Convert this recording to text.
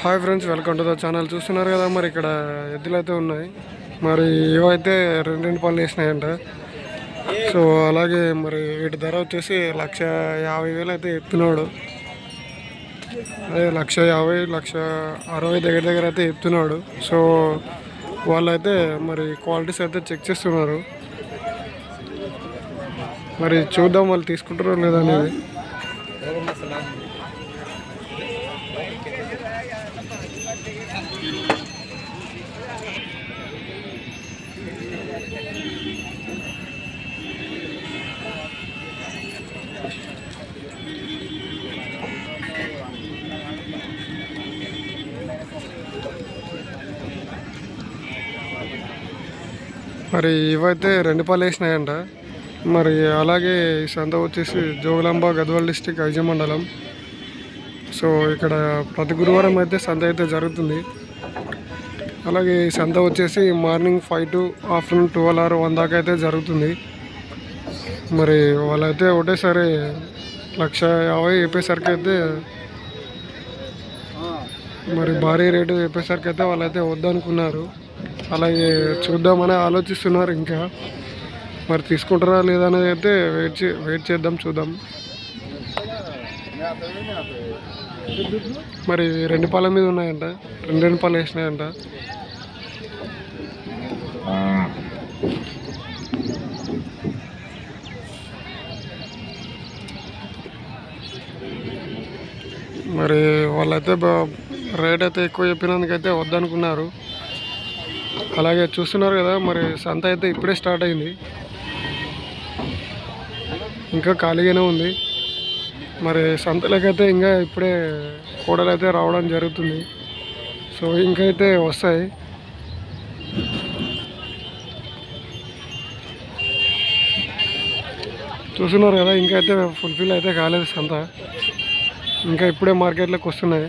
Hi friends welcome to the channel చూస్తున్నారు కదా మరి ఇక్కడ ఎద్దులు అయితే ఉన్నాయి. మరి ఇవైతే రెండు రెండు పనులు వేసినాయంట. సో అలాగే మరి వీటి ధర వచ్చేసి లక్ష యాభై వేలు అయితే ఎత్తున్నాడు. అదే లక్ష యాభై లక్ష అరవై దగ్గర దగ్గర అయితే ఎత్తున్నాడు. సో వాళ్ళైతే మరి క్వాలిటీస్ అయితే చెక్ చేస్తున్నారు. మరి చూద్దాం వాళ్ళు తీసుకుంటారో లేదనేది అనేది. మరి ఇవైతే రెండు పాలు వేసినాయంట. మరి అలాగే సంత వచ్చేసి జోగులాంబ గద్వాల్ డిస్టిక్ ఐజ మండలం. సో ఇక్కడ ప్రతి గురువారం అయితే సంత అయితే జరుగుతుంది. అలాగే ఈ సంత వచ్చేసి morning five to afternoon twelve or one దాకా అయితే జరుగుతుంది. మరి వాళ్ళైతే ఒకటేసారి లక్ష యాభై చెప్పేసరికి అయితే మరి భారీ రేటు చెప్పేసరికి అయితే వాళ్ళైతే వద్దనుకున్నారు. అలాగే చూద్దామని ఆలోచిస్తున్నారు ఇంకా. మరి తీసుకుంటారా లేదా అనేది అయితే వెయిట్ చే వెయిట్ చేద్దాం చూద్దాం. మరి రెండు పాల మీద ఉన్నాయంట. రెండు రెండు పాలు వేసినాయంట. మరి వాళ్ళైతే రేట్ అయితే ఎక్కువ చెప్పినందుకైతే వద్దనుకున్నారు. అలాగే చూస్తున్నారు కదా మరి సంత అయితే ఇప్పుడే స్టార్ట్ అయింది. ఇంకా ఖాళీగానే ఉంది. మరి సంతలకైతే ఇంకా ఇప్పుడే కూడలు అయితే రావడం జరుగుతుంది. సో ఇంకైతే వస్తాయి. చూస్తున్నారు కదా ఇంకైతే ఫుల్ఫిల్ అయితే కాలేదు సంత. ఇంకా ఇప్పుడే మార్కెట్లోకి వస్తున్నాయి.